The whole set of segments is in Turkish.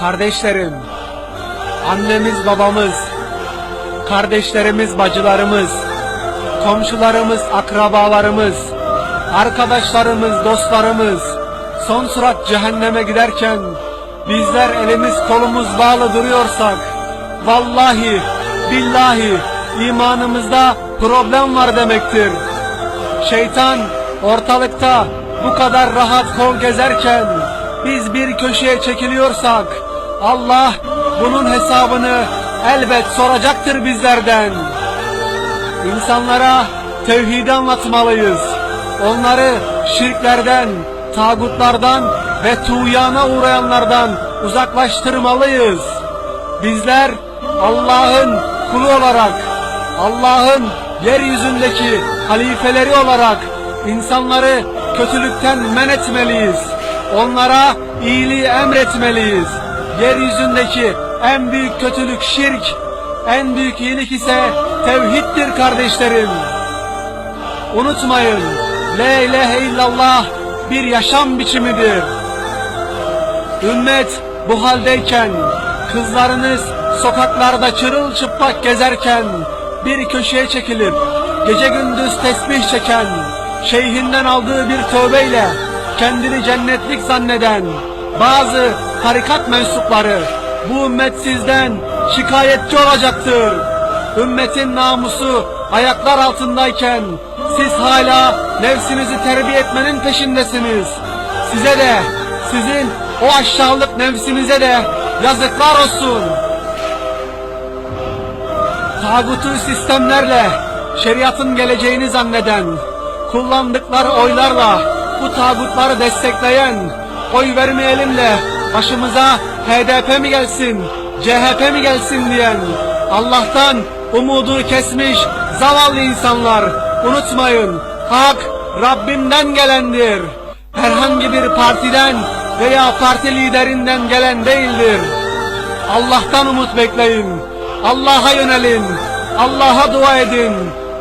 Kardeşlerim, annemiz babamız, kardeşlerimiz bacılarımız, komşularımız akrabalarımız, arkadaşlarımız dostlarımız, son surat cehenneme giderken bizler elimiz kolumuz bağlı duruyorsak, vallahi billahi imanımızda problem var demektir. Şeytan ortalıkta bu kadar rahat kol gezerken biz bir köşeye çekiliyorsak Allah bunun hesabını elbet soracaktır bizlerden. İnsanlara tevhidi anlatmalıyız. Onları şirklerden, tağutlardan ve tuğyana uğrayanlardan uzaklaştırmalıyız. Bizler Allah'ın kulu olarak, Allah'ın yeryüzündeki halifeleri olarak insanları kötülükten men etmeliyiz. Onlara iyiliği emretmeliyiz. Yeryüzündeki en büyük kötülük şirk, en büyük iyilik ise tevhiddir kardeşlerim. Unutmayın, La ilahe illallah bir yaşam biçimidir. Ümmet bu haldeyken, kızlarınız sokaklarda çırılçıplak gezerken, bir köşeye çekilip, gece gündüz tesbih çeken, şeyhinden aldığı bir tövbeyle, kendini cennetlik zanneden, bazı tarikat mensupları, bu ümmet sizden şikayetçi olacaktır. Ümmetin namusu ayaklar altındayken, siz hala nefsinizi terbiye etmenin peşindesiniz. Size de, sizin o aşağılık nefsinize de yazıklar olsun. Tağutu sistemlerle şeriatın geleceğini zanneden, kullandıkları oylarla bu tağutları destekleyen, oy vermeyelimle başımıza HDP mi gelsin, CHP mi gelsin diyen, Allah'tan umudu kesmiş zavallı insanlar, unutmayın, hak Rabbimden gelendir. Herhangi bir partiden veya parti liderinden gelen değildir. Allah'tan umut bekleyin. Allah'a yönelin. Allah'a dua edin.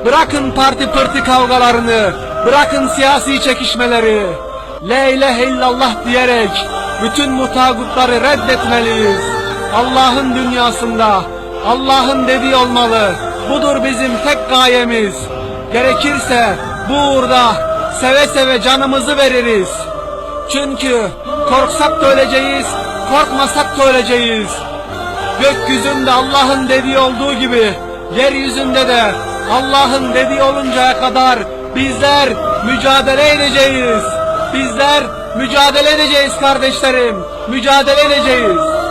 Bırakın parti pırtı kavgalarını. Bırakın siyasi çekişmeleri. La ilahe illallah diyerek bütün bu tağutları reddetmeliyiz. Allah'ın dünyasında Allah'ın dediği olmalı. Budur bizim tek gayemiz. Gerekirse bu uğurda seve seve canımızı veririz. Çünkü korksak da öleceğiz, korkmasak da öleceğiz. Gökyüzünde Allah'ın dediği olduğu gibi, yeryüzünde de Allah'ın dediği oluncaya kadar bizler mücadele edeceğiz. Bizler mücadele edeceğiz kardeşlerim, mücadele edeceğiz.